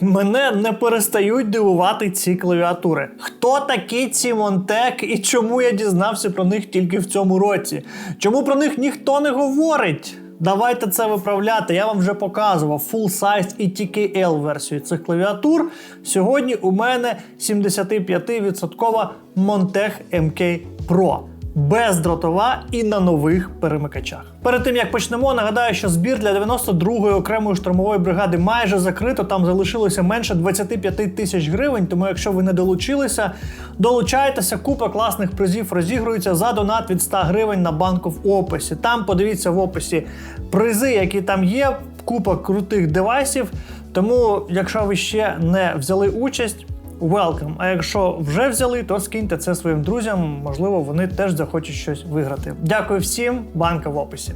Мене не перестають дивувати ці клавіатури. Хто такі ці Монтек і чому я дізнався про них тільки в цьому році? Чому про них ніхто не говорить? Давайте це виправляти. Я вам вже показував full size і TKL версію цих клавіатур. Сьогодні у мене 75% Montech MK Pro. Бездротова і на нових перемикачах. Перед тим як почнемо, нагадаю, що збір для 92-ї окремої штурмової бригади майже закрито. Там залишилося менше 25 тисяч гривень. Тому, якщо ви не долучилися, долучайтеся. Купа класних призів розігрується за донат від 100 гривень на банку в описі. Там подивіться в описі призи, які там є. Купа крутих девайсів. Тому, якщо ви ще не взяли участь. Welcome. А якщо вже взяли, то скиньте це своїм друзям. Можливо, вони теж захочуть щось виграти. Дякую всім, банка в описі.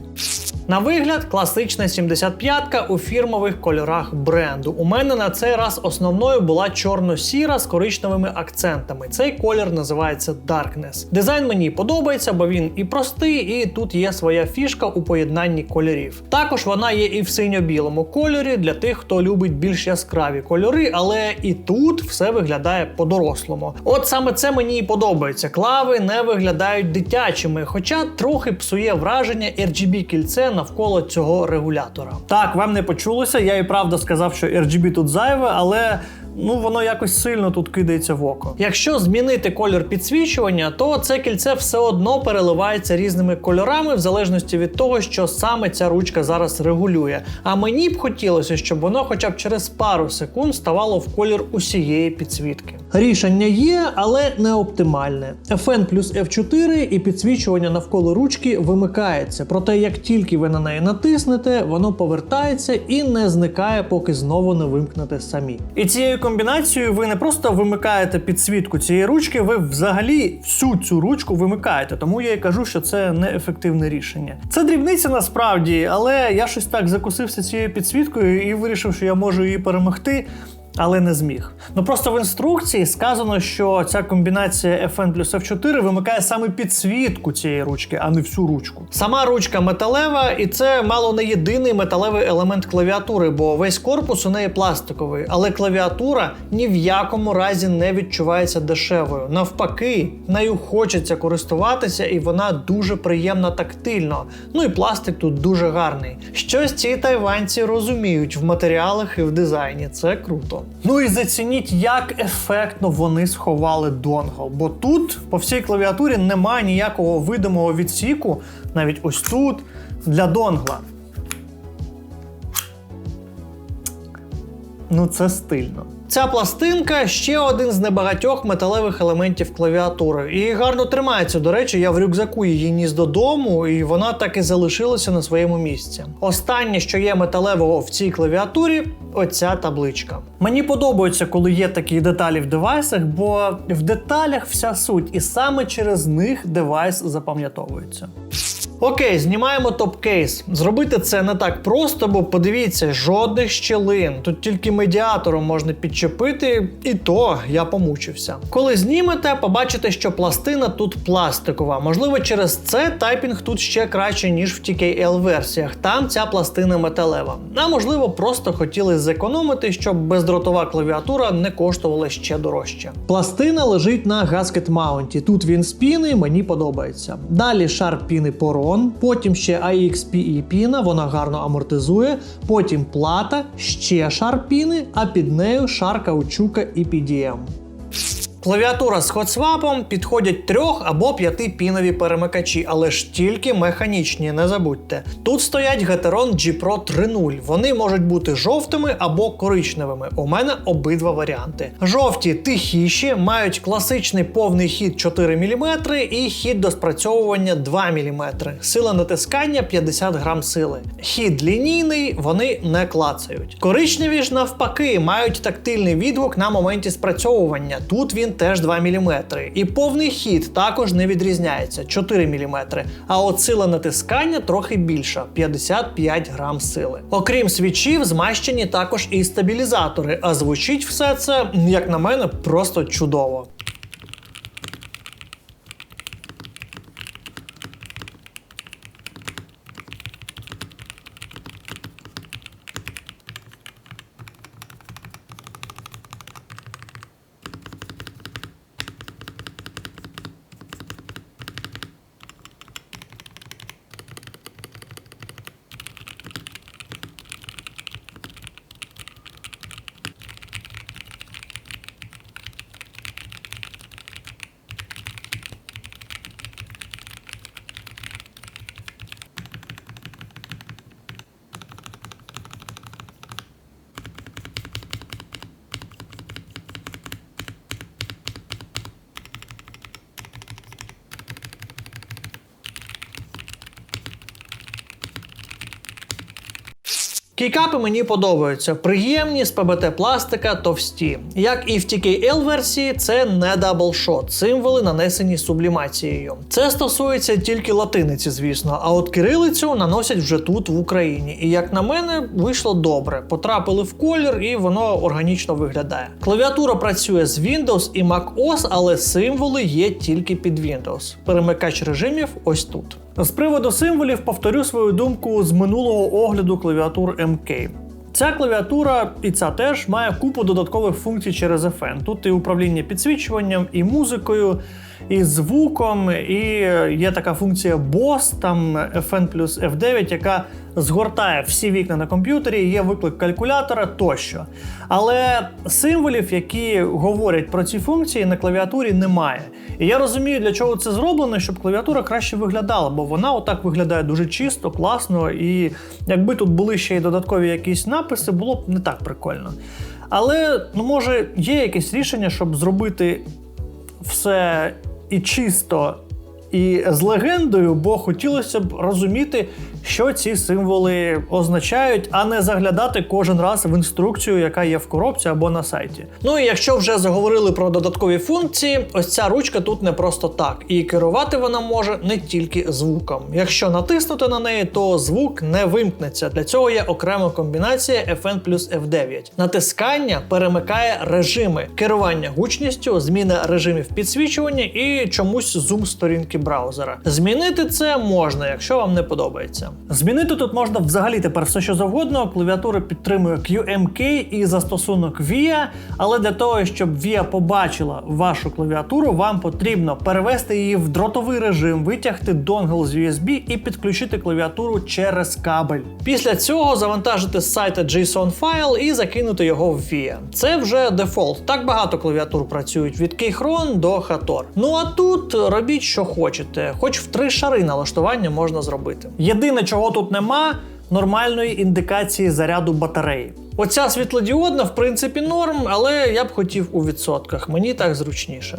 На вигляд, класична 75-ка у фірмових кольорах бренду. У мене на цей раз основною була чорно-сіра з коричневими акцентами. Цей колір називається Darkness. Дизайн мені подобається, бо він і простий, і тут є своя фішка у поєднанні кольорів. Також вона є і в синьо-білому кольорі для тих, хто любить більш яскраві кольори, але і тут все виглядає по-дорослому. От саме це мені і подобається. Клави не виглядають дитячими, хоча трохи псує враження RGB кільце навколо цього регулятора. Так, вам не почулося. Я і правда сказав, що RGB тут зайве, але. Ну, воно якось сильно тут кидається в око. Якщо змінити колір підсвічування, то це кільце все одно переливається різними кольорами, в залежності від того, що саме ця ручка зараз регулює. А мені б хотілося, щоб воно хоча б через пару секунд ставало в колір усієї підсвітки. Рішення є, але не оптимальне. FN плюс F4 і підсвічування навколо ручки вимикається. Проте, як тільки ви на неї натиснете, воно повертається і не зникає, поки знову не вимкнете самі. І цією комбінацією ви не просто вимикаєте підсвітку цієї ручки, ви взагалі всю цю ручку вимикаєте. Тому я і кажу, що це неефективне рішення. Це дрібниця насправді, але я щось так закусився цією підсвіткою і вирішив, що я можу її перемогти. Але не зміг. Ну просто в інструкції сказано, що ця комбінація FN плюс F4 вимикає саме підсвітку цієї ручки, а не всю ручку. Сама ручка металева, і це мало не єдиний металевий елемент клавіатури, бо весь корпус у неї пластиковий. Але клавіатура ні в якому разі не відчувається дешевою. Навпаки, нею хочеться користуватися, і вона дуже приємна тактильно. Ну і пластик тут дуже гарний. Щось ці тайванці розуміють в матеріалах і в дизайні. Це круто. Ну і зацініть, як ефектно вони сховали донгл. Бо тут по всій клавіатурі немає ніякого видимого відсіку, навіть ось тут, для донгла. Ну, це стильно. Ця пластинка ще один з небагатьох металевих елементів клавіатури. І гарно тримається. До речі, я в рюкзаку її ніс додому, і вона так і залишилася на своєму місці. Останнє, що є металевого в цій клавіатурі, оця табличка. Мені подобається, коли є такі деталі в девайсах, бо в деталях вся суть, і саме через них девайс запам'ятовується. Окей, знімаємо топ-кейс. Зробити це не так просто, бо подивіться, жодних щілин. Тут тільки медіатором можна підчепити, і то я помучився. Коли знімете, побачите, що пластина тут пластикова. Можливо, через це тайпінг тут ще краще, ніж в TKL версіях. Там ця пластина металева. А можливо, просто хотіли зекономити, щоб бездротова клавіатура не коштувала ще дорожче. Пластина лежить на гаскет маунті. Тут він з піни, мені подобається. Далі шар піни порон, потім ще AXPE піна, вона гарно амортизує. Потім плата, ще шар піни, а під нею шар каучука і PDM. Клавіатура з хотсвапом підходять трьох або п'ятипінові перемикачі, але ж тільки механічні, не забудьте. Тут стоять Gateron G Pro 3.0. Вони можуть бути жовтими або коричневими. У мене обидва варіанти. Жовті тихіші, мають класичний повний хід 4 мм і хід до спрацьовування 2 мм. Сила натискання 50 грам сили. Хід лінійний, вони не клацають. Коричневі ж навпаки мають тактильний відгук на моменті спрацьовування. Тут він теж 2 мм. І повний хід також не відрізняється 4 мм. А от сила натискання трохи більша 55 грам сили. Окрім свічів, змащені також і стабілізатори, а звучить все це, як на мене, просто чудово. Кейкапи мені подобаються. Приємні з ПБТ пластика товсті. Як і в TKL версії, це не даблшот, символи нанесені сублімацією. Це стосується тільки латиниці, звісно. А от кирилицю наносять вже тут, в Україні. І як на мене, вийшло добре. Потрапили в колір, і воно органічно виглядає. Клавіатура працює з Windows і Mac OS, але символи є тільки під Windows. Перемикач режимів ось тут. З приводу символів повторю свою думку з минулого огляду клавіатур MK. Ця клавіатура і ця теж має купу додаткових функцій через FN. Тут і управління підсвічуванням, і музикою, і звуком, і є така функція BOSS, там FN плюс F9, яка згортає всі вікна на комп'ютері, є виклик калькулятора тощо. Але символів, які говорять про ці функції, на клавіатурі немає. І я розумію, для чого це зроблено, щоб клавіатура краще виглядала, бо вона отак виглядає дуже чисто, класно, і якби тут були ще й додаткові якісь написи, було б не так прикольно. Але ну може є якесь рішення, щоб зробити все і чисто, і з легендою, бо хотілося б розуміти, що ці символи означають, а не заглядати кожен раз в інструкцію, яка є в коробці або на сайті. Ну і якщо вже заговорили про додаткові функції, ось ця ручка тут не просто так, і керувати вона може не тільки звуком. Якщо натиснути на неї, то звук не вимкнеться. Для цього є окрема комбінація FN плюс F9. Натискання перемикає режими керування гучністю, зміна режимів підсвічування і чомусь зум сторінки браузера. Змінити це можна, якщо вам не подобається. Змінити тут можна взагалі тепер все, що завгодно. Клавіатура підтримує QMK і застосунок VIA, але для того, щоб VIA побачила вашу клавіатуру, вам потрібно перевести її в дротовий режим, витягти донгл з USB і підключити клавіатуру через кабель. Після цього завантажити з сайта JSON файл і закинути його в VIA. Це вже дефолт. Так багато клавіатур працюють від Keychron до Hator. Ну а тут робіть, що хочете, хоч в три шари налаштування можна зробити. Єдине, чого тут нема, нормальної індикації заряду батареї. Оця світлодіодна, в принципі, норм, але я б хотів у відсотках. Мені так зручніше.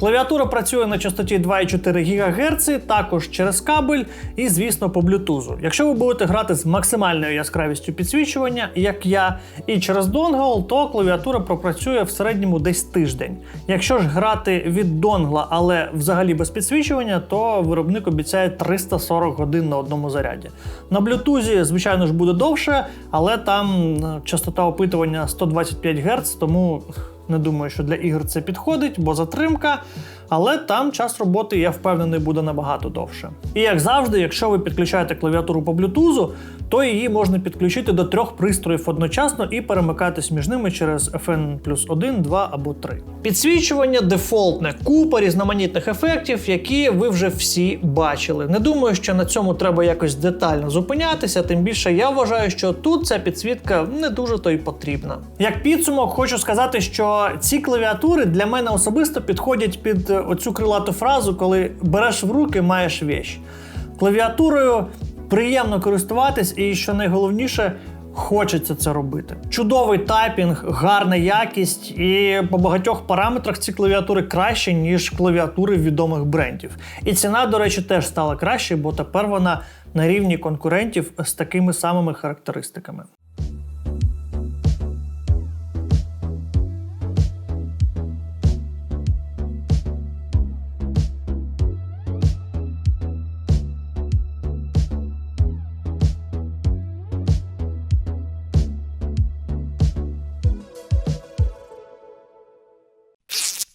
Клавіатура працює на частоті 2,4 ГГц, також через кабель і, звісно, по блютузу. Якщо ви будете грати з максимальною яскравістю підсвічування, як я, і через донгл, то клавіатура пропрацює в середньому десь тиждень. Якщо ж грати від донгла, але взагалі без підсвічування, то виробник обіцяє 340 годин на одному заряді. На блютузі, звичайно ж, буде довше, але там е, частота опитування 125 Гц, тому не думаю, що для ігор це підходить, бо затримка. Але там час роботи, я впевнений, буде набагато довше. І як завжди, якщо ви підключаєте клавіатуру по блютузу, то її можна підключити до трьох пристроїв одночасно і перемикатись між ними через FN плюс 1, 2 або 3. Підсвічування дефолтне, купа різноманітних ефектів, які ви вже всі бачили. Не думаю, що на цьому треба якось детально зупинятися, тим більше я вважаю, що тут ця підсвітка не дуже то й потрібна. Як підсумок, хочу сказати, що ці клавіатури для мене особисто підходять під оцю крилату фразу, коли береш в руки, маєш вещь. Клавіатурою приємно користуватись, і що найголовніше. Хочеться це робити. Чудовий тайпінг, гарна якість, і по багатьох параметрах ці клавіатури краще, ніж клавіатури відомих брендів. І ціна, до речі, теж стала краще, бо тепер вона на рівні конкурентів з такими самими характеристиками.